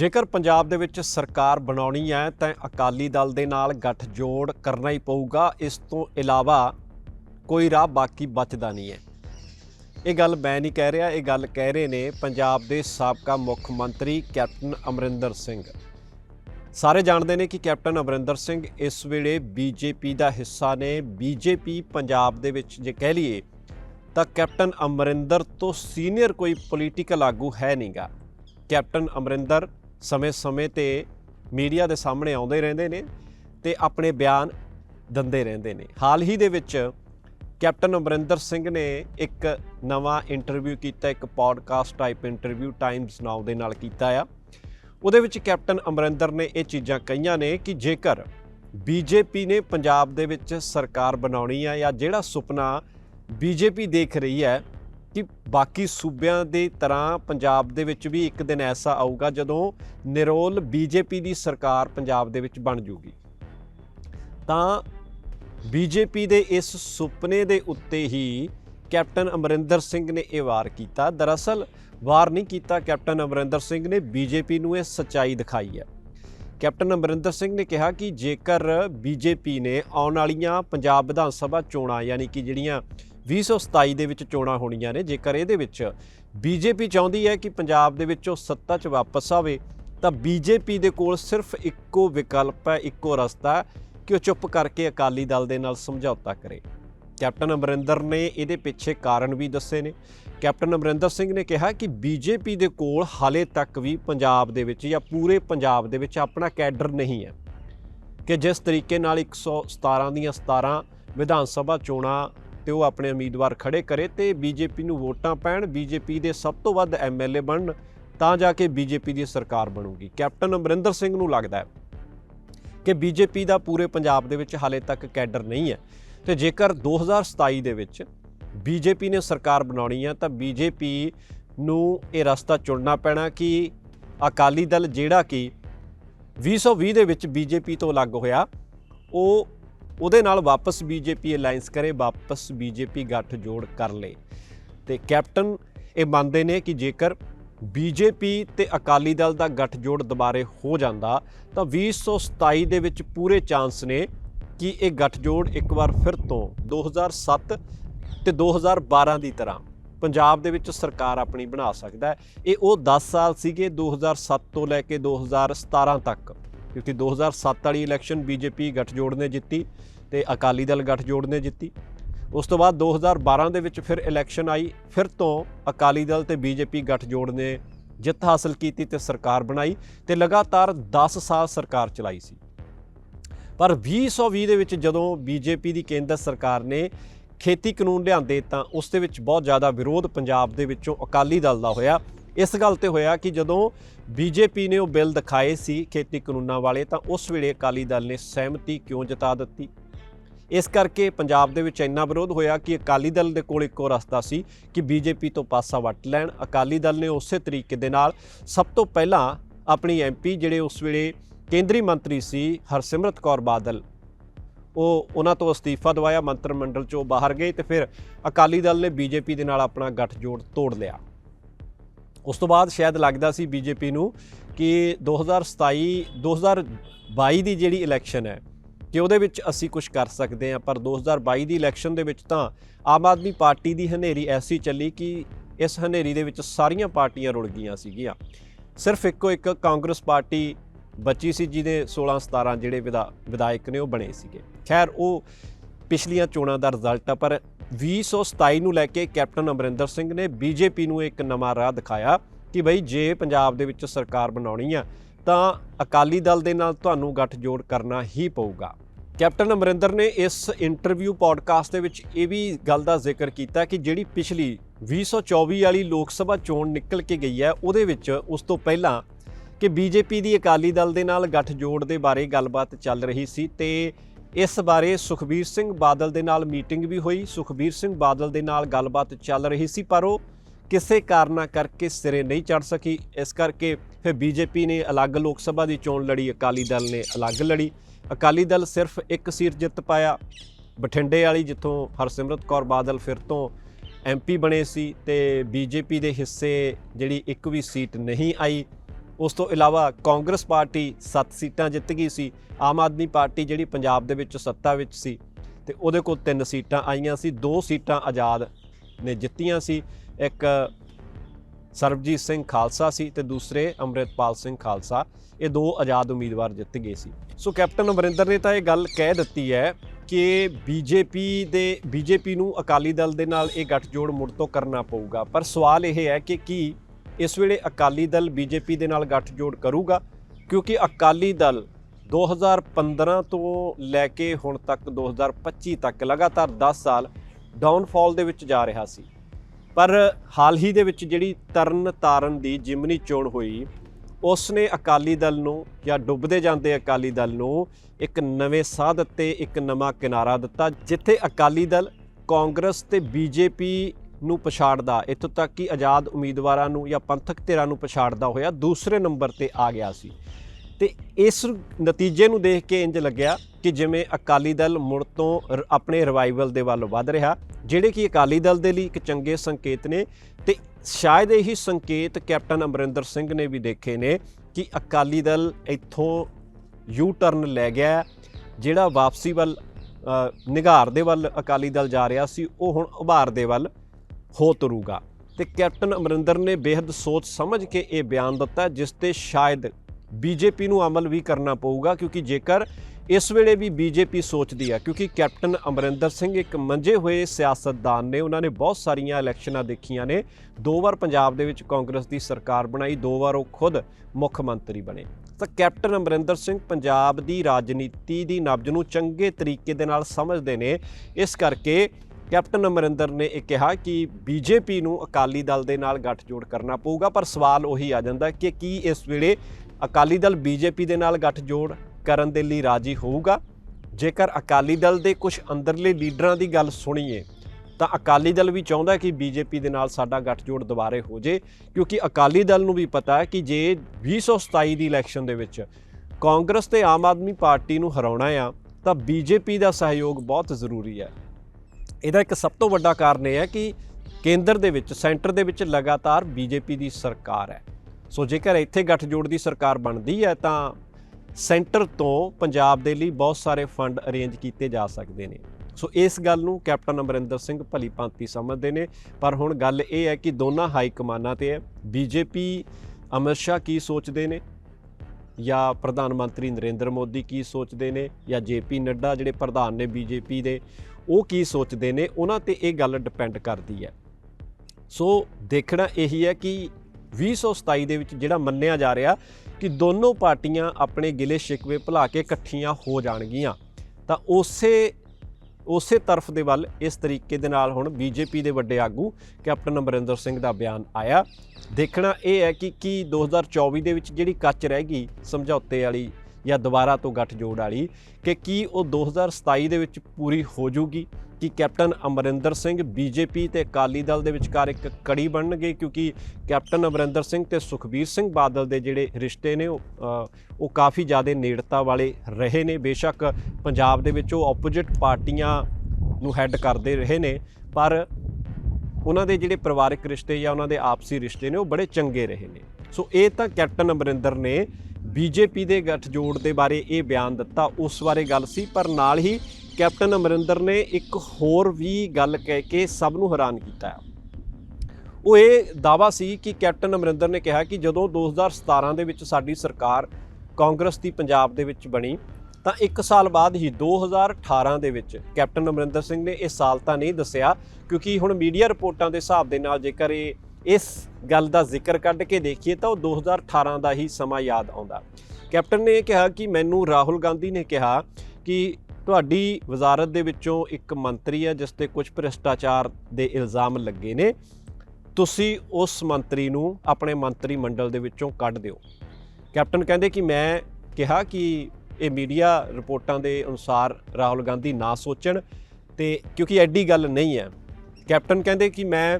ਜੇਕਰ ਪੰਜਾਬ ਦੇ ਵਿੱਚ ਸਰਕਾਰ ਬਣਾਉਣੀ ਹੈ, ਤਾਂ ਅਕਾਲੀ ਦਲ ਦੇ ਨਾਲ ਗੱਠਜੋੜ ਕਰਨਾ ਹੀ ਪਊਗਾ। ਇਸ ਤੋਂ ਇਲਾਵਾ ਕੋਈ ਰਾਹ ਬਾਕੀ ਬਚਦਾ ਨਹੀਂ ਹੈ। ਇਹ ਗੱਲ ਮੈਂ ਨਹੀਂ ਕਹਿ ਰਿਹਾ, ਇਹ ਗੱਲ ਕਹਿ ਰਹੇ ਨੇ ਪੰਜਾਬ ਦੇ ਸਾਬਕਾ ਮੁੱਖ ਮੰਤਰੀ ਕੈਪਟਨ ਅਮਰਿੰਦਰ ਸਿੰਘ। ਸਾਰੇ ਜਾਣਦੇ ਨੇ ਕਿ ਕੈਪਟਨ ਅਮਰਿੰਦਰ ਸਿੰਘ ਇਸ ਵੇਲੇ ਬੀਜੇਪੀ ਦਾ ਹਿੱਸਾ ਨੇ। ਬੀਜੇਪੀ ਪੰਜਾਬ ਦੇ ਵਿੱਚ ਜੇ ਕਹਿ ਲਈਏ, ਤਾਂ ਕੈਪਟਨ ਅਮਰਿੰਦਰ ਤੋਂ ਸੀਨੀਅਰ ਕੋਈ ਪੋਲੀਟੀਕਲ ਆਗੂ ਹੈ ਨਹੀਂਗਾ ਕੈਪਟਨ ਅਮਰਿੰਦਰ ਸਮੇਂ-ਸਮੇਂ ਤੇ ਮੀਡੀਆ ਦੇ ਸਾਹਮਣੇ ਆਉਂਦੇ ਰਹਿੰਦੇ ਨੇ ਤੇ ਆਪਣੇ ਬਿਆਨ ਦਿੰਦੇ ਰਹਿੰਦੇ ਨੇ। ਹਾਲ ਹੀ ਦੇ ਵਿੱਚ ਕੈਪਟਨ ਅਮਰਿੰਦਰ ਸਿੰਘ ਨੇ ਇੱਕ ਨਵਾਂ ਇੰਟਰਵਿਊ ਕੀਤਾ, ਇੱਕ podcast type interview Times Now ਦੇ ਨਾਲ ਕੀਤਾ ਆ। ਉਹਦੇ ਵਿੱਚ ਕੈਪਟਨ ਅਮਰਿੰਦਰ ਨੇ ਇਹ ਚੀਜ਼ਾਂ ਕਹੀਆਂ ਨੇ ਕਿ ਜੇਕਰ ਬੀਜੇਪੀ ਨੇ ਪੰਜਾਬ ਦੇ ਵਿੱਚ ਸਰਕਾਰ ਬਣਾਉਣੀ ਆ ਜਾਂ ਜਿਹੜਾ ਸੁਪਨਾ ਬੀਜੇਪੀ ਦੇਖ ਰਹੀ ਹੈ ਕਿ ਬਾਕੀ ਸੂਬਿਆਂ ਦੀ ਤਰ੍ਹਾਂ ਪੰਜਾਬ ਦੇ ਵਿੱਚ ਵੀ ਇੱਕ ਦਿਨ ਐਸਾ ਆਊਗਾ ਜਦੋਂ ਨਿਰੋਲ ਬੀਜੇਪੀ ਦੀ ਸਰਕਾਰ ਪੰਜਾਬ ਦੇ ਵਿੱਚ ਬਣ ਜੂਗੀ। ਤਾਂ ਬੀਜੇਪੀ ਦੇ ਇਸ ਸੁਪਨੇ ਦੇ ਉੱਤੇ ਹੀ ਕੈਪਟਨ ਅਮਰਿੰਦਰ ਸਿੰਘ ਨੇ ਇਹ ਵਾਰ ਕੀਤਾ। ਦਰਅਸਲ ਵਾਰ ਨਹੀਂ ਕੀਤਾ, ਕੈਪਟਨ ਅਮਰਿੰਦਰ ਸਿੰਘ ਨੇ ਬੀਜੇਪੀ ਨੂੰ ਇਹ ਸੱਚਾਈ ਦਿਖਾਈ ਹੈ। ਕੈਪਟਨ ਅਮਰਿੰਦਰ ਸਿੰਘ ਨੇ ਕਿਹਾ ਕਿ ਜੇਕਰ ਬੀਜੇਪੀ ਨੇ ਆਉਣ ਵਾਲੀਆਂ ਪੰਜਾਬ ਵਿਧਾਨ ਸਭਾ ਚੋਣਾਂ, ਯਾਨੀ ਕਿ ਜਿਹੜੀਆਂ 2027 ਦੇ ਵਿੱਚ ਚੋਣਾਂ ਹੋਣੀਆਂ ਨੇ। ਜੇਕਰ ਇਹਦੇ ਵਿੱਚ ਬੀਜੇਪੀ ਚਾਹੁੰਦੀ ਹੈ ਕਿ ਪੰਜਾਬ ਦੇ ਵਿੱਚ ਉਹ ਸੱਤਾ 'ਚ ਵਾਪਸ ਆਵੇ, ਤਾਂ ਬੀਜੇਪੀ ਦੇ ਕੋਲ ਸਿਰਫ ਇੱਕੋ ਵਿਕਲਪ ਹੈ, ਇੱਕੋ ਰਸਤਾ ਕਿ ਉਹ ਚੁੱਪ ਕਰਕੇ ਅਕਾਲੀ ਦਲ ਦੇ ਨਾਲ ਸਮਝੌਤਾ ਕਰੇ। ਕੈਪਟਨ ਅਮਰਿੰਦਰ ਨੇ ਇਹਦੇ ਪਿੱਛੇ ਕਾਰਨ ਵੀ ਦੱਸੇ ਨੇ। ਕੈਪਟਨ ਅਮਰਿੰਦਰ ਸਿੰਘ ਨੇ ਕਿਹਾ ਕਿ ਬੀਜੇਪੀ ਦੇ ਕੋਲ ਹਾਲੇ ਤੱਕ ਵੀ ਪੰਜਾਬ ਦੇ ਵਿੱਚ ਜਾਂ ਪੂਰੇ ਪੰਜਾਬ ਦੇ ਵਿੱਚ ਆਪਣਾ ਕੈਡਰ ਨਹੀਂ ਹੈ ਕਿ ਜਿਸ ਤਰੀਕੇ ਨਾਲ 117 ਦੀਆਂ 17 ਵਿਧਾਨ ਸਭਾ ਚੋਣਾਂ ਤੇ ਉਹ ਆਪਣੇ ਉਮੀਦਵਾਰ ਖੜੇ ਕਰੇ ਤੇ ਬੀਜੇਪੀ ਨੂੰ ਵੋਟਾਂ ਪੈਣ, ਬੀਜੇਪੀ ਦੇ ਸਭ ਤੋਂ ਵੱਧ ਐਮਐਲਏ ਬਣਨ, ਤਾਂ ਜਾ ਕੇ ਬੀਜੇਪੀ ਦੀ ਸਰਕਾਰ ਬਣੂਗੀ। ਕੈਪਟਨ ਅਮਰਿੰਦਰ ਸਿੰਘ ਨੂੰ ਲੱਗਦਾ ਹੈ ਕਿ ਬੀਜੇਪੀ ਦਾ ਪੂਰੇ ਪੰਜਾਬ ਦੇ ਵਿੱਚ ਹਾਲੇ ਤੱਕ ਕੈਡਰ ਨਹੀਂ ਹੈ ਤੇ ਜੇਕਰ 2027 ਦੇ ਵਿੱਚ ਬੀਜੇਪੀ ਨੇ ਸਰਕਾਰ ਬਣਾਉਣੀ ਹੈ, ਤਾਂ ਬੀਜੇਪੀ ਨੂੰ ਇਹ ਰਸਤਾ ਚੁਣਨਾ ਪੈਣਾ ਕਿ ਅਕਾਲੀ ਦਲ ਜਿਹੜਾ ਕਿ 2020 ਦੇ ਵਿੱਚ ਬੀਜੇਪੀ ਤੋਂ ਅਲੱਗ ਹੋਇਆ, ਉਹ ਉਹਦੇ ਨਾਲ ਵਾਪਸ ਬੀਜੇਪੀ ਅਲਾਈਅੰਸ ਕਰੇ, ਵਾਪਸ ਬੀਜੇਪੀ ਗੱਠ ਜੋੜ ਕਰ ਲੇ। ਤੇ ਕੈਪਟਨ ਇਹ ਮੰਨਦੇ ਨੇ ਕਿ ਜੇਕਰ ਬੀਜੇਪੀ ਤੇ ਅਕਾਲੀ ਦਲ ਦਾ ਗੱਠਜੋੜ ਦੁਬਾਰੇ ਹੋ ਜਾਂਦਾ, ਤਾਂ 2027 ਦੇ ਵਿੱਚ ਪੂਰੇ ਚਾਂਸ ਨੇ ਕਿ ਇਹ ਗੱਠਜੋੜ ਇੱਕ ਵਾਰ ਫਿਰ ਤੋਂ 2007 ਤੇ 2012 ਦੀ ਤਰ੍ਹਾਂ ਪੰਜਾਬ ਦੇ ਵਿੱਚ ਸਰਕਾਰ ਆਪਣੀ ਬਣਾ ਸਕਦਾ ਹੈ। ਇਹ ਉਹ 10 ਸਾਲ ਸੀਗੇ 2007 ਤੋਂ ਲੈ ਕੇ 2017 ਤੱਕ। ਕਿਉਂਕਿ 2007 ਵਾਲੀ ਇਲੈਕਸ਼ਨ ਬੀਜੇਪੀ ਗੱਠਜੋੜ ਨੇ ਜਿੱਤੀ ਤੇ ਅਕਾਲੀ ਦਲ ਗੱਠਜੋੜ ਨੇ ਜਿੱਤੀ। ਉਸ ਤੋਂ ਬਾਅਦ 2012 ਦੇ ਵਿੱਚ ਫਿਰ ਇਲੈਕਸ਼ਨ ਆਈ, ਫਿਰ ਤੋਂ ਅਕਾਲੀ ਦਲ ਤੇ ਬੀਜੇਪੀ ਗੱਠਜੋੜ ਨੇ ਜਿੱਤ ਹਾਸਲ ਕੀਤੀ ਤੇ ਸਰਕਾਰ ਬਣਾਈ ਤੇ ਲਗਾਤਾਰ 10 ਸਾਲ ਸਰਕਾਰ ਚਲਾਈ ਸੀ। ਪਰ 2020 ਦੇ ਵਿੱਚ ਜਦੋਂ ਬੀਜੇਪੀ ਦੀ ਕੇਂਦਰ ਸਰਕਾਰ ਨੇ ਖੇਤੀ ਕਾਨੂੰਨ ਲਿਆਂਦੇ ਤਾਂ ਉਸ ਦੇ ਵਿੱਚ ਬਹੁਤ ਜ਼ਿਆਦਾ ਵਿਰੋਧ ਪੰਜਾਬ ਦੇ ਵਿੱਚੋਂ ਅਕਾਲੀ ਦਲ ਦਾ ਹੋਇਆ। ਇਸ ਗੱਲ ਤੇ ਹੋਇਆ ਕਿ ਜਦੋਂ ਬੀਜੇਪੀ ਨੇ ਉਹ ਬਿੱਲ ਦਿਖਾਏ ਸੀ ਖੇਤੀ ਕਾਨੂੰਨਾਂ ਵਾਲੇ, ਤਾਂ ਉਸ ਵੇਲੇ ਅਕਾਲੀ ਦਲ ਨੇ ਸਹਿਮਤੀ ਕਿਉਂ ਜਤਾ ਦਿੱਤੀ? ਇਸ ਕਰਕੇ ਪੰਜਾਬ ਦੇ ਵਿੱਚ ਇੰਨਾ ਵਿਰੋਧ ਹੋਇਆ ਕਿ ਅਕਾਲੀ ਦਲ ਦੇ ਕੋਲ ਇੱਕੋ ਰਸਤਾ ਸੀ ਕਿ ਬੀਜੇਪੀ ਤੋਂ ਪਾਸਾ ਵੱਟ ਲੈਣ। ਅਕਾਲੀ ਦਲ ਨੇ ਉਸੇ ਤਰੀਕੇ ਦੇ ਨਾਲ ਸਭ ਤੋਂ ਪਹਿਲਾਂ ਆਪਣੀ ਐਮਪੀ ਜਿਹੜੇ ਉਸ ਵੇਲੇ ਕੇਂਦਰੀ ਮੰਤਰੀ ਸੀ ਹਰਸਿਮਰਤ ਕੌਰ ਬਾਦਲ, ਉਹ ਉਹਨਾਂ ਤੋਂ ਅਸਤੀਫਾ ਦਵਾਇਆ। ਮੰਤਰ ਮੰਡਲ ਚੋਂ ਬਾਹਰ ਗਏ ਤੇ ਫਿਰ ਅਕਾਲੀ ਦਲ ਨੇ ਬੀਜੇਪੀ ਦੇ ਨਾਲ ਆਪਣਾ ਗੱਠਜੋੜ ਤੋੜ ਲਿਆ। ਉਸ ਤੋਂ ਬਾਅਦ ਸ਼ਾਇਦ ਲੱਗਦਾ ਸੀ ਬੀਜੇਪੀ ਨੂੰ ਕਿ 2027 2022 ਦੀ ਜਿਹੜੀ ਇਲੈਕਸ਼ਨ ਹੈ, ਕਿ ਉਹਦੇ ਵਿੱਚ ਅਸੀਂ ਕੁਝ ਕਰ ਸਕਦੇ ਹਾਂ, ਪਰ 2022 ਦੀ ਇਲੈਕਸ਼ਨ ਦੇ ਵਿੱਚ ਤਾਂ ਆਮ ਆਦਮੀ ਪਾਰਟੀ ਦੀ ਹਨੇਰੀ ਐਸੀ ਚੱਲੀ ਕਿ ਇਸ ਹਨੇਰੀ ਦੇ ਵਿੱਚ ਸਾਰੀਆਂ ਪਾਰਟੀਆਂ ਰੁੜ ਗਈਆਂ ਸੀਗੀਆਂ। ਸਿਰਫ ਇੱਕੋ ਇੱਕ ਕਾਂਗਰਸ ਪਾਰਟੀ ਬੱਚੀ ਸੀ, ਜਿਹਦੇ 16 17 ਜਿਹੜੇ ਵਿਧਾ- ਵਿਧਾਇਕ ਨੇ ਉਹ ਬਣੇ ਸੀਗੇ। ਖੈਰ, ਉਹ ਪਿਛਲੀਆਂ ਚੋਣਾਂ ਦਾ ਰਿਜ਼ਲਟ ਆ, ਪਰ 2027 ਨੂੰ ਲੈ ਕੇ ਕੈਪਟਨ ਅਮਰਿੰਦਰ ਸਿੰਘ ਨੇ ਬੀਜੇਪੀ ਨੂੰ ਇੱਕ ਨਵਾਂ ਰਾਹ ਦਿਖਾਇਆ ਕਿ ਬਈ ਜੇ ਪੰਜਾਬ ਦੇ ਵਿੱਚ ਸਰਕਾਰ ਬਣਾਉਣੀ ਆ, ਤਾਂ ਅਕਾਲੀ ਦਲ ਦੇ ਨਾਲ ਤੁਹਾਨੂੰ ਗੱਠਜੋੜ ਕਰਨਾ ਹੀ ਪਊਗਾ। ਕੈਪਟਨ ਅਮਰਿੰਦਰ ਨੇ ਇਸ ਇੰਟਰਵਿਊ ਪੋਡਕਾਸਟ ਦੇ ਵਿੱਚ ਇਹ ਵੀ ਗੱਲ ਦਾ ਜ਼ਿਕਰ ਕੀਤਾ ਕਿ ਜਿਹੜੀ ਪਿਛਲੀ 2024 ਵਾਲੀ ਲੋਕ ਸਭਾ ਚੋਣ ਨਿਕਲ ਕੇ ਗਈ ਹੈ, ਉਹਦੇ ਵਿੱਚ ਉਸ ਤੋਂ ਪਹਿਲਾਂ ਕਿ ਬੀਜੇਪੀ ਦੀ ਅਕਾਲੀ ਦਲ ਦੇ ਨਾਲ ਗੱਠਜੋੜ ਦੇ ਬਾਰੇ ਗੱਲਬਾਤ ਚੱਲ ਰਹੀ ਸੀ ਤੇ ਇਸ ਬਾਰੇ ਸੁਖਬੀਰ ਸਿੰਘ ਬਾਦਲ ਦੇ ਨਾਲ ਮੀਟਿੰਗ ਵੀ ਹੋਈ। ਸੁਖਬੀਰ ਸਿੰਘ ਬਾਦਲ ਦੇ ਨਾਲ ਗੱਲਬਾਤ ਚੱਲ ਰਹੀ ਸੀ, ਪਰ ਉਹ ਕਿਸੇ ਕਾਰਨਾ ਕਰਕੇ ਸਿਰੇ ਨਹੀਂ ਚੜ ਸਕੀ। ਇਸ ਕਰਕੇ ਫਿਰ ਬੀਜੇਪੀ ਨੇ ਅਲੱਗ ਲੋਕ ਸਭਾ ਦੀ ਚੋਣ ਲੜੀ, ਅਕਾਲੀ ਦਲ ਨੇ ਅਲੱਗ ਲੜੀ। ਅਕਾਲੀ ਦਲ ਸਿਰਫ ਇੱਕ ਸੀਟ ਜਿੱਤ ਪਾਇਆ। ਬਠਿੰਡੇ ਵਾਲੀ ਜਿੱਥੋਂ ਹਰਸਿਮਰਤ ਕੌਰ ਬਾਦਲ ਫਿਰ ਤੋਂ ਐਮਪੀ ਬਣੇ ਸੀ ਤੇ ਬੀਜੇਪੀ ਦੇ ਹਿੱਸੇ ਜਿਹੜੀ ਇੱਕ ਵੀ ਸੀਟ ਨਹੀਂ ਆਈ। ਉਸ ਤੋਂ ਇਲਾਵਾ ਕਾਂਗਰਸ ਪਾਰਟੀ 7 ਸੀਟਾਂ ਜਿੱਤ ਗਈ ਸੀ, ਆਮ ਆਦਮੀ ਪਾਰਟੀ ਜਿਹੜੀ ਪੰਜਾਬ ਦੇ ਵਿੱਚ ਸੱਤਾ ਵਿੱਚ ਸੀ ਤੇ ਉਹਦੇ ਕੋਲ 3 ਸੀਟਾਂ ਆਈਆਂ ਸੀ, ਦੋ ਸੀਟਾਂ ਆਜ਼ਾਦ ਨੇ ਜਿੱਤੀਆਂ ਸੀ, ਇੱਕ ਸਰਬਜੀਤ ਸਿੰਘ ਖਾਲਸਾ ਸੀ ਤੇ ਦੂਸਰੇ ਅੰਮ੍ਰਿਤਪਾਲ ਸਿੰਘ ਖਾਲਸਾ, ਇਹ ਦੋ ਆਜ਼ਾਦ ਉਮੀਦਵਾਰ ਜਿੱਤ ਗਏ ਸੀ। ਸੋ ਕੈਪਟਨ ਅਮਰਿੰਦਰ ਨੇ ਤਾਂ ਇਹ ਗੱਲ ਕਹਿ ਦਿੱਤੀ ਹੈ ਕਿ ਬੀਜੇਪੀ ਦੇ, ਬੀਜੇਪੀ ਨੂੰ ਅਕਾਲੀ ਦਲ ਦੇ ਨਾਲ ਇਹ ਗੱਠਜੋੜ ਮੁੜ ਤੋਂ ਕਰਨਾ ਪਊਗਾ, ਪਰ ਸਵਾਲ ਇਹ ਹੈ ਕਿ ਕੀ ਇਸ ਵੇਲੇ ਅਕਾਲੀ ਦਲ ਬੀਜੇਪੀ ਦੇ ਨਾਲ ਗੱਠਜੋੜ ਕਰੂਗਾ, ਕਿਉਂਕਿ ਅਕਾਲੀ ਦਲ 2015 ਤੋਂ ਲੈ ਕੇ ਹੁਣ ਤੱਕ 2025 ਤੱਕ ਲਗਾਤਾਰ 10 ਸਾਲ ਡਾਊਨਫਾਲ ਦੇ ਵਿੱਚ ਜਾ ਰਿਹਾ ਸੀ। ਪਰ ਹਾਲ ਹੀ ਦੇ ਵਿੱਚ ਜਿਹੜੀ ਤਰਨ ਤਾਰਨ ਦੀ ਜਿਮਨੀ ਚੋਣ ਹੋਈ ਉਸ ਨੇ ਅਕਾਲੀ ਦਲ ਨੂੰ ਜਾਂ ਡੁੱਬਦੇ ਜਾਂਦੇ ਅਕਾਲੀ ਦਲ ਨੂੰ ਇੱਕ ਨਵੇਂ ਸਾਹ ਦਿੱਤੇ ਇੱਕ ਨਵਾਂ ਕਿਨਾਰਾ ਦਿੱਤਾ, ਜਿੱਥੇ ਅਕਾਲੀ ਦਲ ਕਾਂਗਰਸ ਤੇ ਬੀਜੇਪੀ ਨੂੰ ਪਛਾੜਦਾ ਇੱਥੋਂ ਤੱਕ ਕਿ ਆਜ਼ਾਦ ਉਮੀਦਵਾਰਾਂ ਨੂੰ ਜਾਂ ਪੰਥਕ ਧਿਰਾਂ ਨੂੰ ਪਛਾੜਦਾ ਹੋਇਆ ਦੂਸਰੇ ਨੰਬਰ ਤੇ ਆ ਗਿਆ ਸੀ। ਤੇ ਇਸ ਨਤੀਜੇ ਨੂੰ ਦੇਖ ਕੇ ਇੰਜ ਲੱਗਿਆ ਕਿ ਜਿਵੇਂ ਅਕਾਲੀ ਦਲ ਮੁੜ ਤੋਂ ਰ- ਆਪਣੇ ਰਿਵਾਈਵਲ ਦੇ ਵੱਲ ਵੱਧ ਰਿਹਾ ਜਿਹੜੇ ਕਿ ਅਕਾਲੀ ਦਲ ਦੇ ਲਈ ਇੱਕ ਚੰਗੇ ਸੰਕੇਤ ਨੇ ਤੇ ਸ਼ਾਇਦ ਇਹੀ ਸੰਕੇਤ ਕੈਪਟਨ ਅਮਰਿੰਦਰ ਸਿੰਘ ਨੇ ਵੀ ਦੇਖੇ ਨੇ ਕਿ ਅਕਾਲੀ ਦਲ ਇੱਥੋਂ ਯੂ ਟਰਨ ਲੈ ਗਿਆ ਜਿਹੜਾ ਵਾਪਸੀ ਵੱਲ ਅ, ਨਿਗਾਰ ਦੇ ਵੱਲ ਅਕਾਲੀ ਦਲ ਜਾ ਰਿਹਾ ਸੀ ਉਹ ਹੁਣ ਉਭਾਰ ਦੇ ਵੱਲ ਹੋ ਤੁਰੂਗਾ। ਤੇ ਕੈਪਟਨ ਅਮਰਿੰਦਰ ਨੇ ਬੇहद ਸੋਚ ਸਮਝ ਕੇ ਇਹ ਬਿਆਨ ਦਿੱਤਾ, ਜਿਸ ਤੇ ਸ਼ਾਇਦ ਬੀਜੇਪੀ ਨੂੰ ਅਮਲ ਵੀ ਕਰਨਾ ਪਊਗਾ, ਕਿਉਂਕਿ ਜੇਕਰ ਇਸ ਵੇਲੇ ਵੀ ਬੀਜੇਪੀ ਸੋਚਦੀ ਹੈ ਕਿਉਂਕਿ ਕੈਪਟਨ ਅਮਰਿੰਦਰ ਸਿੰਘ ਇੱਕ ਮੰਜੇ ਹੋਏ ਸਿਆਸਤਦਾਨ ਨੇ, ਉਹਨਾਂ ਨੇ ਬਹੁਤ ਸਾਰੀਆਂ ਇਲੈਕਸ਼ਨਾਂ ਦੇਖੀਆਂ ਨੇ। ਦੋ ਵਾਰ ਪੰਜਾਬ ਦੇ ਵਿੱਚ ਕਾਂਗਰਸ ਦੀ ਸਰਕਾਰ ਬਣਾਈ, ਦੋ ਵਾਰ ਉਹ ਖੁਦ ਮੁੱਖ ਮੰਤਰੀ ਬਣੇ। ਤਾਂ ਕੈਪਟਨ ਅਮਰਿੰਦਰ ਸਿੰਘ ਪੰਜਾਬ ਦੀ ਰਾਜਨੀਤੀ ਦੀ ਨਬਜ਼ ਨੂੰ ਚੰਗੇ ਤਰੀਕੇ ਦੇ ਨਾਲ ਸਮਝਦੇ ਨੇ, ਇਸ ਕਰਕੇ ਕੈਪਟਨ ਅਮਰਿੰਦਰ ਨੇ ਇਹ ਕਿਹਾ ਕਿ ਬੀਜੇਪੀ ਨੂੰ ਅਕਾਲੀ ਦਲ ਦੇ ਨਾਲ ਗੱਠਜੋੜ ਕਰਨਾ ਪਊਗਾ, ਪਰ ਸਵਾਲ ਉਹੀ ਆ ਜਾਂਦਾ ਕਿ ਕੀ ਇਸ ਵੇਲੇ ਅਕਾਲੀ ਦਲ ਬੀਜੇਪੀ ਦੇ ਨਾਲ ਗੱਠਜੋੜ ਕਰਨ ਦੇ ਲਈ ਰਾਜੀ ਹੋਊਗਾ? ਜੇਕਰ ਅਕਾਲੀ ਦਲ ਦੇ ਕੁਝ ਅੰਦਰਲੇ ਲੀਡਰਾਂ ਦੀ ਗੱਲ ਸੁਣੀਏ, ਤਾਂ ਅਕਾਲੀ ਦਲ ਵੀ ਚਾਹੁੰਦਾ ਹੈ ਕਿ ਬੀਜੇਪੀ ਦੇ ਨਾਲ ਸਾਡਾ ਗੱਠਜੋੜ ਦੁਬਾਰੇ ਹੋ ਜੇ, ਕਿਉਂਕਿ ਅਕਾਲੀ ਦਲ ਨੂੰ ਵੀ ਪਤਾ ਹੈ ਕਿ ਜੇ 2027 ਦੀ ਇਲੈਕਸ਼ਨ ਦੇ ਵਿੱਚ ਕਾਂਗਰਸ ਤੇ ਆਮ ਆਦਮੀ ਪਾਰਟੀ ਨੂੰ ਹਰਾਉਣਾ ਆ, ਤਾਂ ਬੀਜੇਪੀ ਦਾ ਸਹਿਯੋਗ ਬਹੁਤ ਜ਼ਰੂਰੀ ਹੈ। ਇਹਦਾ ਇੱਕ ਸਭ ਤੋਂ ਵੱਡਾ ਕਾਰਨ ਇਹ ਹੈ ਕਿ ਕੇਂਦਰ ਦੇ ਵਿੱਚ, ਸੈਂਟਰ ਦੇ ਵਿੱਚ ਲਗਾਤਾਰ ਬੀਜੇਪੀ ਦੀ ਸਰਕਾਰ ਹੈ। ਸੋ ਜੇਕਰ ਇੱਥੇ ਗੱਠਜੋੜ ਦੀ ਸਰਕਾਰ ਬਣਦੀ ਹੈ, ਤਾਂ ਸੈਂਟਰ ਤੋਂ ਪੰਜਾਬ ਦੇ ਲਈ ਬਹੁਤ ਸਾਰੇ ਫੰਡ ਅਰੇਂਜ ਕੀਤੇ ਜਾ ਸਕਦੇ ਨੇ। ਸੋ ਇਸ ਗੱਲ ਨੂੰ ਕੈਪਟਨ ਅਮਰਿੰਦਰ ਸਿੰਘ ਭਲੀ ਭਾਂਤੀ ਸਮਝਦੇ ਨੇ। ਪਰ ਹੁਣ ਗੱਲ ਇਹ ਹੈ ਕਿ ਦੋਨਾਂ ਹਾਈ ਕਮਾਨਾਂ ਤੇ ਹੈ ਬੀਜੇਪੀ, ਅਮਿਤ ਸ਼ਾਹ ਕੀ ਸੋਚਦੇ ਨੇ? ਜਾਂ ਪ੍ਰਧਾਨ ਮੰਤਰੀ ਨਰਿੰਦਰ ਮੋਦੀ ਕੀ ਸੋਚਦੇ ਨੇ? ਜਾਂ ਜੇਪੀ ਨੱਡਾ, ਜਿਹੜੇ ਪ੍ਰਧਾਨ ਨੇ ਬੀਜੇਪੀ ਦੇ ਉਹ ਕੀ ਸੋਚਦੇ ਨੇ, ਉਹਨਾਂ ਤੇ ਇਹ ਗੱਲ ਡਿਪੈਂਡ ਕਰਦੀ ਹੈ। ਸੋ ਦੇਖਣਾ ਇਹੀ ਹੈ ਕਿ 2027 ਦੇ ਵਿੱਚ ਜਿਹੜਾ ਮੰਨਿਆ ਜਾ ਰਿਹਾ ਕਿ ਦੋਨੋਂ ਪਾਰਟੀਆਂ ਆਪਣੇ ਗਿਲੇ ਸ਼ਿਕਵੇ ਭੁਲਾ ਕੇ ਇਕੱਠੀਆਂ ਹੋ ਜਾਣਗੀਆਂ, ਤਾਂ ਉਸੇ ਉਸੇ ਤਰਫ ਦੇ ਵੱਲ ਇਸ ਤਰੀਕੇ ਦੇ ਨਾਲ ਹੁਣ ਬੀਜੇਪੀ ਦੇ ਵੱਡੇ ਆਗੂ ਕੈਪਟਨ ਅਮਰਿੰਦਰ ਸਿੰਘ ਦਾ ਬਿਆਨ ਆਇਆ। ਦੇਖਣਾ ਇਹ ਹੈ ਕਿ ਕੀ 2024 ਦੇ ਵਿੱਚ ਜਿਹੜੀ ਕੱਚ ਰਹਿ ਗਈ ਸਮਝੌਤੇ ਵਾਲੀ ਜਾਂ ਦੁਬਾਰਾ ਤੋਂ ਗੱਠਜੋੜ ਵਾਲੀ ਕਿ ਕੀ ਉਹ 2027 ਦੇ ਵਿੱਚ ਪੂਰੀ ਹੋ ਜੂਗੀ? ਕਿ ਕੈਪਟਨ ਅਮਰਿੰਦਰ ਸਿੰਘ ਬੀਜੇਪੀ ਤੇ ਅਕਾਲੀ ਦਲ ਦੇ ਵਿਚਕਾਰ ਇੱਕ ਕੜੀ ਬਣਨਗੇ? ਕਿਉਂਕਿ ਕੈਪਟਨ ਅਮਰਿੰਦਰ ਸਿੰਘ ਤੇ ਸੁਖਬੀਰ ਸਿੰਘ ਬਾਦਲ ਦੇ ਜਿਹੜੇ ਰਿਸ਼ਤੇ ਨੇ, ਉਹ ਉਹ ਕਾਫੀ ਜ਼ਿਆਦਾ ਨੇੜਤਾ ਵਾਲੇ ਰਹੇ ਨੇ। ਬੇਸ਼ੱਕ ਪੰਜਾਬ ਦੇ ਵਿੱਚ ਉਹ ਆਪੋਜੀਟ ਪਾਰਟੀਆਂ ਨੂੰ ਹੈੱਡ ਕਰਦੇ ਰਹੇ ਨੇ, ਪਰ ਉਹਨਾਂ ਦੇ ਜਿਹੜੇ ਪਰਿਵਾਰਕ ਰਿਸ਼ਤੇ ਜਾਂ ਉਹਨਾਂ ਦੇ ਆਪਸੀ ਰਿਸ਼ਤੇ ਨੇ, ਉਹ ਬੜੇ ਚੰਗੇ ਰਹੇ ਨੇ। ਸੋ ਇਹ ਤਾਂ ਕੈਪਟਨ ਅਮਰਿੰਦਰ ਨੇ ਬੀਜੇਪੀ ਦੇ ਗੱਠਜੋੜ ਦੇ ਬਾਰੇ ਇਹ ਬਿਆਨ ਦਿੱਤਾ, ਉਸ ਬਾਰੇ ਗੱਲ ਸੀ, ਪਰ ਨਾਲ ਹੀ ਕੈਪਟਨ ਅਮਰਿੰਦਰ ਨੇ ਇੱਕ ਹੋਰ ਵੀ ਗੱਲ ਕਹਿ ਕੇ ਸਭ ਨੂੰ ਹੈਰਾਨ ਕੀਤਾ ਉਹ ਇਹ ਦਾਵਾ ਸੀ ਕਿ ਕੈਪਟਨ ਅਮਰਿੰਦਰ ਨੇ ਕਿਹਾ ਕਿ ਜਦੋਂ 2017 ਦੇ ਵਿੱਚ ਸਾਡੀ ਸਰਕਾਰ ਕਾਂਗਰਸ ਦੀ ਪੰਜਾਬ ਦੇ ਵਿੱਚ ਬਣੀ, ਤਾਂ 1 ਸਾਲ ਬਾਅਦ ਹੀ 2018 ਦੇ ਵਿੱਚ ਕੈਪਟਨ ਅਮਰਿੰਦਰ ਸਿੰਘ ਨੇ ਇਹ ਸਾਲ ਤਾਂ ਨਹੀਂ ਦੱਸਿਆ, ਕਿਉਂਕਿ ਹੁਣ ਮੀਡੀਆ ਰਿਪੋਰਟਾਂ ਦੇ ਹਿਸਾਬ ਦੇ ਨਾਲ ਜੇਕਰ ਇਹ ਇਸ ਗੱਲ ਦਾ ਜ਼ਿਕਰ ਕੱਢ ਕੇ ਦੇਖੀਏ ਤਾਂ ਉਹ 2018 ਦਾ ਹੀ ਸਮਾਂ ਯਾਦ ਆਉਂਦਾ। ਕੈਪਟਨ ਨੇ ਇਹ ਕਿਹਾ ਕਿ ਮੈਨੂੰ ਰਾਹੁਲ ਗਾਂਧੀ ਨੇ ਕਿਹਾ ਕਿ ਤੁਹਾਡੀ ਵਜ਼ਾਰਤ ਦੇ ਵਿੱਚੋਂ ਇੱਕ ਮੰਤਰੀ ਹੈ ਜਿਸ ਤੇ ਕੁਝ ਭ੍ਰਿਸ਼ਟਾਚਾਰ ਦੇ ਇਲਜ਼ਾਮ ਲੱਗੇ ਨੇ। ਤੁਸੀਂ ਉਸ ਮੰਤਰੀ ਨੂੰ ਆਪਣੇ ਮੰਤਰੀ ਮੰਡਲ ਦੇ ਵਿੱਚੋਂ ਕੱਢ ਦਿਓ। ਕੈਪਟਨ ਕਹਿੰਦੇ ਕਿ ਮੈਂ ਕਿਹਾ ਕਿ ਇਹ ਮੀਡੀਆ ਰਿਪੋਰਟਾਂ ਦੇ ਅਨੁਸਾਰ ਰਾਹੁਲ ਗਾਂਧੀ ਨਾ ਸੋਚਣ ਤੇ ਕਿਉਂਕਿ ਐਡੀ ਗੱਲ ਨਹੀਂ ਹੈ। ਕੈਪਟਨ ਕਹਿੰਦੇ ਕਿ ਮੈਂ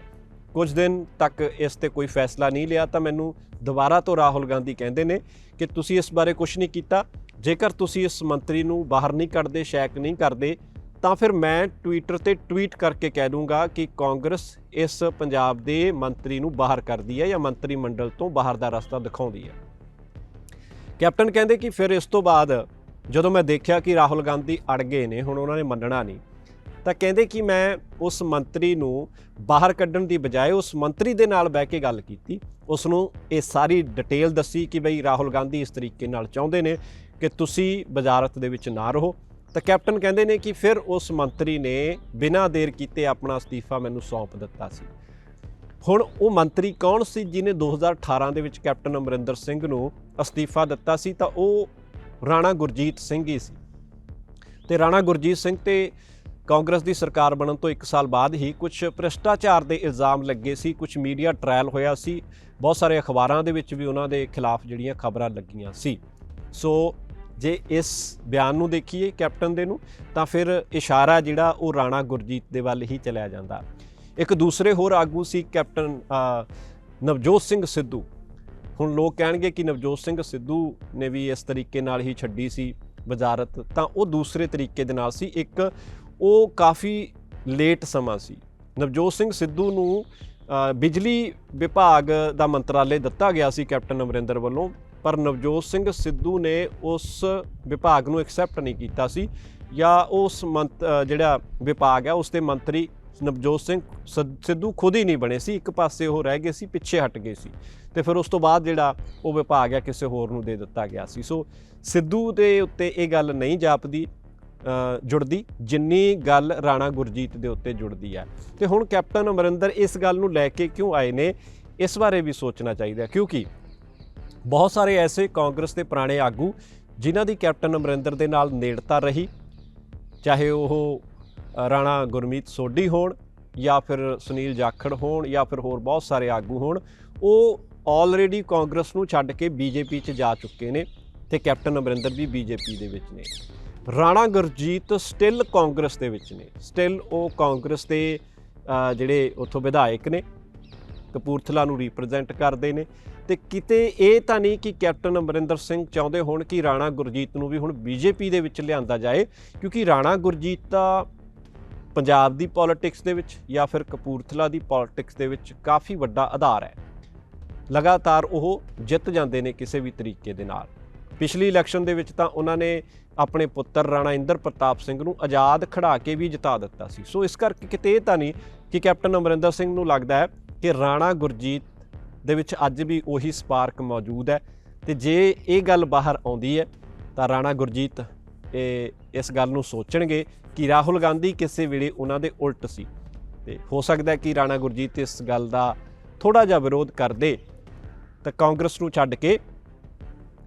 ਕੁਝ ਦਿਨ ਤੱਕ ਇਸ ਤੇ ਕੋਈ ਫੈਸਲਾ ਨਹੀਂ ਲਿਆ ਤਾਂ ਮੈਨੂੰ ਦੁਬਾਰਾ ਤੋਂ ਰਾਹੁਲ ਗਾਂਧੀ ਕਹਿੰਦੇ ਨੇ ਕਿ ਤੁਸੀਂ ਇਸ ਬਾਰੇ ਕੁਝ ਨਹੀਂ ਕੀਤਾ। ਜੇਕਰ ਤੁਸੀਂ ਇਸ ਮੰਤਰੀ ਨੂੰ ਬਾਹਰ ਨਹੀਂ ਕੱਢਦੇ, ਸ਼ੈਕ ਨਹੀਂ ਕਰਦੇ, ਤਾਂ ਫਿਰ ਮੈਂ ਟਵਿੱਟਰ ਤੇ ਟਵੀਟ ਕਰਕੇ ਕਹਿ ਦੂੰਗਾ ਕਿ ਕਾਂਗਰਸ ਇਸ ਪੰਜਾਬ ਦੇ ਮੰਤਰੀ ਨੂੰ ਬਾਹਰ ਕਰਦੀ ਹੈ ਜਾਂ ਮੰਤਰੀ ਮੰਡਲ ਤੋਂ ਬਾਹਰ ਦਾ ਰਸਤਾ ਦਿਖਾਉਂਦੀ ਹੈ। ਕੈਪਟਨ ਕਹਿੰਦੇ ਕਿ ਫਿਰ ਇਸ ਤੋਂ ਬਾਅਦ ਜਦੋਂ ਮੈਂ ਦੇਖਿਆ ਕਿ ਰਾਹੁਲ ਗਾਂਧੀ ਅੜ ਗਏ ਨੇ, ਹੁਣ ਉਹਨਾਂ ਨੇ ਮੰਨਣਾ ਨਹੀਂ ਤਾਂ ਕਹਿੰਦੇ ਕਿ ਮੈਂ ਉਸ ਮੰਤਰੀ ਨੂੰ ਬਾਹਰ ਕੱਢਣ ਦੀ ਬਜਾਏ ਉਸ ਮੰਤਰੀ ਦੇ ਨਾਲ ਬਹਿ ਕੇ ਗੱਲ ਕੀਤੀ। ਉਸ ਨੂੰ ਇਹ ਸਾਰੀ ਡਿਟੇਲ ਦੱਸੀ ਕਿ ਬਈ ਰਾਹੁਲ ਗਾਂਧੀ ਇਸ ਤਰੀਕੇ ਨਾਲ ਚਾਹੁੰਦੇ ਨੇ ਕਿ ਤੁਸੀਂ ਵਜ਼ਾਰਤ ਦੇ ਵਿੱਚ ਨਾ ਰਹੋ। ਤਾਂ ਕੈਪਟਨ ਕਹਿੰਦੇ ਨੇ ਕਿ ਫਿਰ ਉਸ ਮੰਤਰੀ ਨੇ ਬਿਨਾਂ ਦੇਰ ਕੀਤੇ ਆਪਣਾ ਅਸਤੀਫਾ ਮੈਨੂੰ ਸੌਂਪ ਦਿੱਤਾ ਸੀ। ਹੁਣ ਉਹ ਮੰਤਰੀ ਕੌਣ ਸੀ ਜਿਨੇ 2018 ਦੇ ਵਿੱਚ ਕੈਪਟਨ ਅਮਰਿੰਦਰ ਸਿੰਘ ਨੂੰ ਅਸਤੀਫਾ ਦਿੱਤਾ ਸੀ ਤਾਂ ਉਹ ਰਾਣਾ ਗੁਰਜੀਤ ਸਿੰਘ ਹੀ ਸੀ। ਤੇ ਰਾਣਾ ਗੁਰਜੀਤ ਸਿੰਘ ਤੇ ਕਾਂਗਰਸ ਦੀ ਸਰਕਾਰ ਬਣਨ ਤੋਂ 1 ਸਾਲ ਬਾਅਦ ਹੀ ਕੁਝ ਭ੍ਰਿਸ਼ਟਾਚਾਰ ਦੇ ਇਲਜ਼ਾਮ ਲੱਗੇ ਸੀ, ਕੁਝ ਮੀਡੀਆ ਟ੍ਰਾਇਲ ਹੋਇਆ ਸੀ। ਬਹੁਤ ਸਾਰੇ ਅਖਬਾਰਾਂ ਦੇ ਵਿੱਚ ਵੀ ਉਹਨਾਂ ਦੇ ਖਿਲਾਫ ਜਿਹੜੀਆਂ ਖਬਰਾਂ ਲੱਗੀਆਂ ਸੀ। ਸੋ ਜੇ ਇਸ ਬਿਆਨ ਨੂੰ ਦੇਖੀਏ ਕੈਪਟਨ ਦੇ ਨੂੰ, ਤਾਂ ਫਿਰ ਇਸ਼ਾਰਾ ਜਿਹੜਾ ਉਹ ਰਾਣਾ ਗੁਰਜੀਤ ਦੇ ਵੱਲ ਹੀ ਚਲਿਆ ਜਾਂਦਾ। ਇੱਕ ਦੂਸਰੇ ਹੋਰ ਆਗੂ ਸੀ ਕੈਪਟਨ ਨਵਜੋਤ ਸਿੰਘ ਸਿੱਧੂ। ਹੁਣ ਲੋਕ ਕਹਿਣਗੇ ਕਿ ਨਵਜੋਤ ਸਿੰਘ ਸਿੱਧੂ ਨੇ ਵੀ ਇਸ ਤਰੀਕੇ ਨਾਲ ਹੀ ਛੱਡੀ ਸੀ ਵਜ਼ਾਰਤ ਤਾਂ ਉਹ ਦੂਸਰੇ ਤਰੀਕੇ ਦੇ ਨਾਲ ਸੀ। ਇੱਕ ਉਹ ਕਾਫੀ ਲੇਟ ਸਮਾਂ ਸੀ। ਨਵਜੋਤ ਸਿੰਘ ਸਿੱਧੂ ਨੂੰ ਬਿਜਲੀ ਵਿਭਾਗ ਦਾ ਮੰਤਰਾਲੇ ਦਿੱਤਾ ਗਿਆ ਸੀ ਕੈਪਟਨ ਅਮਰਿੰਦਰ ਵੱਲੋਂ, ਪਰ ਨਵਜੋਤ ਸਿੰਘ ਸਿੱਧੂ ਨੇ ਉਸ ਵਿਭਾਗ ਨੂੰ ਐਕਸੈਪਟ ਨਹੀਂ ਕੀਤਾ ਸੀ ਜਾਂ ਉਸ ਮੰਤ ਜਿਹੜਾ ਵਿਭਾਗ ਹੈ, ਉਸ ਦੇ ਮੰਤਰੀ ਨਵਜੋਤ ਸਿੰਘ ਸਦ- ਸਿੱਧੂ ਖੁਦ ਹੀ ਨਹੀਂ ਬਣੇ ਸੀ। ਇੱਕ ਪਾਸੇ ਉਹ ਰਹਿ ਗਏ ਸੀ, ਪਿੱਛੇ ਹਟ ਗਏ ਸੀ ਤੇ ਫਿਰ ਉਸ ਤੋਂ ਬਾਅਦ ਜਿਹੜਾ ਉਹ ਵਿਭਾਗ ਹੈ, ਕਿਸੇ ਹੋਰ ਨੂੰ ਦੇ ਦਿੱਤਾ ਗਿਆ ਸੀ। ਸੋ ਸਿੱਧੂ ਦੇ ਉੱਤੇ ਇਹ ਗੱਲ ਨਹੀਂ ਜਾਪਦੀ। ਜੁੜਦੀ, ਜਿੰਨੀ ਗੱਲ ਰਾਣਾ ਗੁਰਜੀਤ ਦੇ ਉੱਤੇ ਜੁੜਦੀ ਹੈ। ਤੇ ਹੁਣ ਕੈਪਟਨ ਅਮਰਿੰਦਰ ਇਸ ਗੱਲ ਨੂੰ ਲੈ ਕੇ ਕਿਉਂ ਆਏ ਨੇ, ਇਸ ਬਾਰੇ ਵੀ ਸੋਚਣਾ ਚਾਹੀਦਾ ਕਿਉਂਕਿ ਬਹੁਤ ਸਾਰੇ ਐਸੇ ਕਾਂਗਰਸ ਦੇ ਪੁਰਾਣੇ ਆਗੂ, ਜਿਨ੍ਹਾਂ ਦੀ ਕੈਪਟਨ ਅਮਰਿੰਦਰ ਦੇ ਨਾਲ ਨੇੜਤਾ ਰਹੀ, ਚਾਹੇ ਉਹ ਰਾਣਾ ਗੁਰਮੀਤ ਸੋਢੀ ਹੋਣ, ਜਾਂ ਫਿਰ ਸੁਨੀਲ ਜਾਖੜ ਹੋਣ, ਜਾਂ ਫਿਰ ਹੋਰ ਬਹੁਤ ਸਾਰੇ ਆਗੂ ਹੋਣ, ਉਹ ਆਲਰੇਡੀ ਕਾਂਗਰਸ ਨੂੰ ਛੱਡ ਕੇ ਬੀਜੇਪੀ 'ਚ ਜਾ ਚੁੱਕੇ ਨੇ ਤੇ ਕੈਪਟਨ ਅਮਰਿੰਦਰ ਵੀ ਬੀਜੇਪੀ ਦੇ ਵਿੱਚ ਨੇ। ਰਾਣਾ ਗੁਰਜੀਤ ਸਟਿਲ ਕਾਂਗਰਸ ਦੇ ਵਿੱਚ ਨੇ। ਸਟਿਲ ਉਹ ਕਾਂਗਰਸ ਦੇ ਜਿਹੜੇ ਉੱਥੋਂ ਵਿਧਾਇਕ ਨੇ, ਕਪੂਰਥਲਾ ਨੂੰ ਰਿਪਰੈਜ਼ੈਂਟ ਕਰਦੇ ਨੇ। ਤੇ ਕਿਤੇ ਇਹ ਤਾਂ ਨਹੀਂ ਕਿ ਕੈਪਟਨ ਅਮਰਿੰਦਰ ਸਿੰਘ ਚਾਹੁੰਦੇ ਹੋਣ ਕਿ ਰਾਣਾ ਗੁਰਜੀਤ ਨੂੰ ਵੀ ਹੁਣ ਬੀਜੇਪੀ ਦੇ ਵਿੱਚ ਲਿਆਂਦਾ ਜਾਏ, ਕਿਉਂਕਿ ਰਾਣਾ ਗੁਰਜੀਤ ਦਾ ਪੰਜਾਬ ਦੀ ਪੋਲਿਟਿਕਸ ਦੇ ਵਿੱਚ ਜਾਂ ਫਿਰ ਕਪੂਰਥਲਾ ਦੀ ਪੋਲਿਟਿਕਸ ਦੇ ਵਿੱਚ ਕਾਫੀ ਵੱਡਾ ਆਧਾਰ ਹੈ। ਲਗਾਤਾਰ ਉਹ ਜਿੱਤ ਜਾਂਦੇ ਨੇ ਕਿਸੇ ਵੀ ਤਰੀਕੇ ਦੇ ਨਾਲ। ਪਿਛਲੀ ਇਲੈਕਸ਼ਨ ਦੇ ਵਿੱਚ ਤਾਂ ਉਹਨਾਂ ਨੇ ਆਪਣੇ ਪੁੱਤਰ ਰਾਣਾ ਇੰਦਰ ਪ੍ਰਤਾਪ ਸਿੰਘ ਨੂੰ ਆਜ਼ਾਦ ਖੜਾ ਕੇ ਵੀ ਜਿਤਾ ਦਿੱਤਾ ਸੀ। ਸੋ ਇਸ ਕਰਕੇ ਕਿਤੇ ਇਹ ਤਾਂ ਨਹੀਂ ਕਿ ਕੈਪਟਨ ਅਮਰਿੰਦਰ ਸਿੰਘ ਨੂੰ ਲੱਗਦਾ ਹੈ ਕਿ ਰਾਣਾ ਗੁਰਜੀਤ ਦੇ ਵਿੱਚ ਅੱਜ ਵੀ ਉਹੀ ਸਪਾਰਕ ਮੌਜੂਦ ਹੈ ਤੇ ਜੇ ਇਹ ਗੱਲ ਬਾਹਰ ਆਉਂਦੀ ਹੈ ਤਾਂ ਰਾਣਾ ਗੁਰਜੀਤ ਇਹ ਇਸ ਗੱਲ ਨੂੰ ਸੋਚਣਗੇ ਕਿ ਰਾਹੁਲ ਗਾਂਧੀ ਕਿਸੇ ਵੇਲੇ ਉਹਨਾਂ ਦੇ ਉਲਟ ਸੀ। ਤੇ ਹੋ ਸਕਦਾ ਹੈ ਕਿ ਰਾਣਾ ਗੁਰਜੀਤ ਇਸ ਗੱਲ ਦਾ ਥੋੜਾ ਜਿਹਾ ਵਿਰੋਧ ਕਰਦੇ ਤਾਂ ਕਾਂਗਰਸ ਨੂੰ ਛੱਡ ਕੇ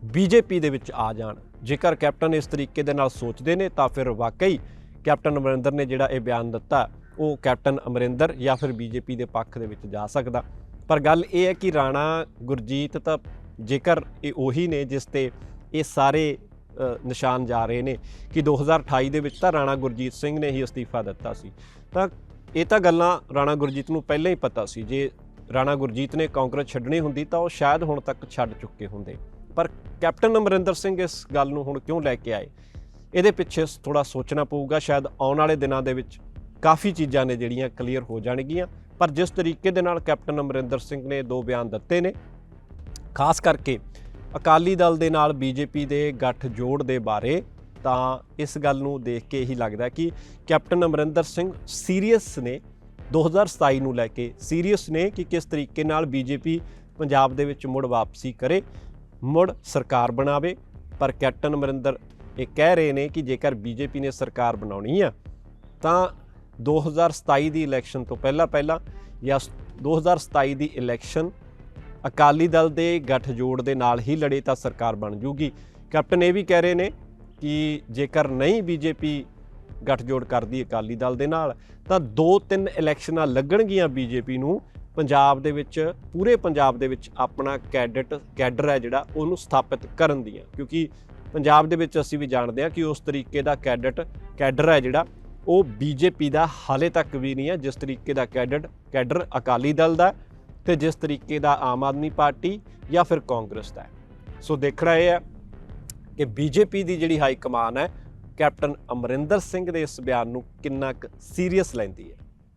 ਬੀਜੇਪੀ ਦੇ ਵਿੱਚ ਆ ਜਾਣ। ਜੇਕਰ ਕੈਪਟਨ ਇਸ ਤਰੀਕੇ ਦੇ ਨਾਲ ਸੋਚਦੇ ਨੇ, ਤਾਂ ਫਿਰ ਵਾਕਈ ਕੈਪਟਨ ਅਮਰਿੰਦਰ ਨੇ ਜਿਹੜਾ ਇਹ ਬਿਆਨ ਦਿੱਤਾ, ਉਹ ਕੈਪਟਨ ਅਮਰਿੰਦਰ ਜਾਂ ਫਿਰ ਬੀਜੇਪੀ ਦੇ ਪੱਖ ਦੇ ਵਿੱਚ ਜਾ ਸਕਦਾ। ਪਰ ਗੱਲ ਇਹ ਹੈ ਕਿ ਰਾਣਾ ਗੁਰਜੀਤ ਤਾਂ ਜੇਕਰ ਇਹ ਉਹੀ ਨੇ ਜਿਸ ਤੇ ਇਹ ਸਾਰੇ ਨਿਸ਼ਾਨ ਜਾ ਰਹੇ ਨੇ ਕਿ 2028 ਦੇ ਵਿੱਚ ਤਾਂ ਰਾਣਾ ਗੁਰਜੀਤ ਸਿੰਘ ਨੇ ਹੀ ਅਸਤੀਫਾ ਦਿੱਤਾ ਸੀ। ਤਾਂ ਇਹ ਤਾਂ ਗੱਲਾਂ ਰਾਣਾ ਗੁਰਜੀਤ ਨੂੰ ਪਹਿਲਾਂ ਹੀ ਪਤਾ ਸੀ। ਜੇ ਰਾਣਾ ਗੁਰਜੀਤ ਨੇ ਕਾਂਗਰਸ ਛੱਡਣੀ ਹੁੰਦੀ ਤਾਂ ਉਹ ਸ਼ਾਇਦ ਹੁਣ ਤੱਕ ਛੱਡ ਚੁੱਕੇ ਹੁੰਦੇ। ਪਰ ਕੈਪਟਨ ਅਮਰਿੰਦਰ ਸਿੰਘ ਇਸ ਗੱਲ ਨੂੰ ਹੁਣ ਕਿਉਂ ਲੈ ਕੇ ਆਏ? ਇਹਦੇ ਪਿੱਛੇ ਥੋੜਾ ਸੋਚਣਾ ਪਊਗਾ, ਸ਼ਾਇਦ ਆਉਣ ਵਾਲੇ ਦਿਨਾਂ ਦੇ ਵਿੱਚ ਕਾਫੀ ਚੀਜ਼ਾਂ ਨੇ ਜਿਹੜੀਆਂ ਕਲੀਅਰ ਹੋ ਜਾਣਗੀਆਂ। ਪਰ ਜਿਸ ਤਰੀਕੇ ਦੇ ਨਾਲ ਕੈਪਟਨ ਅਮਰਿੰਦਰ ਸਿੰਘ ਨੇ ਦੋ ਬਿਆਨ ਦਿੱਤੇ ਨੇ, ਖਾਸ ਕਰਕੇ ਅਕਾਲੀ ਦਲ ਦੇ ਨਾਲ ਬੀਜੇਪੀ ਦੇ ਗੱਠ ਜੋੜ ਦੇ ਬਾਰੇ, ਤਾਂ ਇਸ ਗੱਲ ਨੂੰ ਦੇਖ ਕੇ ਹੀ ਲੱਗਦਾ ਕਿ ਕੈਪਟਨ ਅਮਰਿੰਦਰ ਸਿੰਘ ਸੀਰੀਅਸ ਨੇ 2027 ਨੂੰ ਲੈ ਕੇ, ਸੀਰੀਅਸ ਨੇ ਕਿ ਕਿਸ ਤਰੀਕੇ ਨਾਲ ਬੀਜੇਪੀ ਪੰਜਾਬ ਦੇ ਵਿੱਚ ਮੁੜ ਵਾਪਸੀ ਕਰੇ। ਮੁੜ ਸਰਕਾਰ ਬਣਾਵੇ। ਪਰ ਕੈਪਟਨ ਅਮਰਿੰਦਰ ਇਹ ਕਹਿ ਰਹੇ ਨੇ ਕਿ ਜੇਕਰ ਬੀਜੇਪੀ ਨੇ ਸਰਕਾਰ ਬਣਾਉਣੀ ਆ, ਤਾਂ 2027 ਦੀ ਇਲੈਕਸ਼ਨ ਤੋਂ ਪਹਿਲਾਂ ਪਹਿਲਾਂ ਜਾਂ 2027 ਦੀ ਇਲੈਕਸ਼ਨ ਅਕਾਲੀ ਦਲ ਦੇ ਗੱਠਜੋੜ ਦੇ ਨਾਲ ਹੀ ਲੜੇ ਤਾਂ ਸਰਕਾਰ ਬਣ ਜੂਗੀ। ਕੈਪਟਨ ਇਹ ਵੀ ਕਹਿ ਰਹੇ ਨੇ ਕਿ ਜੇਕਰ ਨਹੀਂ ਬੀਜੇਪੀ ਗੱਠਜੋੜ ਕਰਦੀ ਅਕਾਲੀ ਦਲ ਦੇ ਨਾਲ, ਤਾਂ ਦੋ ਤਿੰਨ ਇਲੈਕਸ਼ਨਾਂ ਲੱਗਣਗੀਆਂ ਬੀਜੇਪੀ ਨੂੰ ਪੰਜਾਬ ਦੇ ਵਿੱਚ, ਪੂਰੇ ਪੰਜਾਬ ਦੇ ਵਿੱਚ ਆਪਣਾ ਕੈਡਟ, ਕੈਡਰ ਹੈ ਜਿਹੜਾ, ਉਹਨੂੰ ਸਥਾਪਿਤ ਕਰਨ ਦੀਆਂ ਕਿਉਂਕਿ ਪੰਜਾਬ ਦੇ ਵਿੱਚ ਅਸੀਂ ਵੀ ਜਾਣਦੇ ਹਾਂ ਕਿ ਉਸ ਤਰੀਕੇ ਦਾ ਕੈਡਟ, ਕੈਡਰ ਹੈ ਜਿਹੜਾ, ਉਹ ਬੀਜੇਪੀ ਦਾ ਹਾਲੇ ਤੱਕ ਵੀ ਨਹੀਂ ਹੈ। ਜਿਸ ਤਰੀਕੇ ਦਾ ਕੈਡਟ, ਕੈਡਰ ਅਕਾਲੀ ਦਲ ਦਾ ਹੈ ਤੇ ਜਿਸ ਤਰੀਕੇ ਦਾ ਆਮ ਆਦਮੀ ਪਾਰਟੀ ਜਾਂ ਫਿਰ ਕਾਂਗਰਸ ਦਾ ਸੋ ਦੇਖਣਾ ਇਹ ਹੈ ਕਿ ਬੀਜੇਪੀ ਦੀ ਜਿਹੜੀ ਹਾਈ ਕਮਾਨ ਹੈ, ਕੈਪਟਨ ਅਮਰਿੰਦਰ ਸਿੰਘ ਦੇ ਇਸ ਬਿਆਨ ਨੂੰ ਕਿੰਨਾ ਕੁ ਸੀਰੀਅਸ ਲੈਂਦੀ ਹੈ।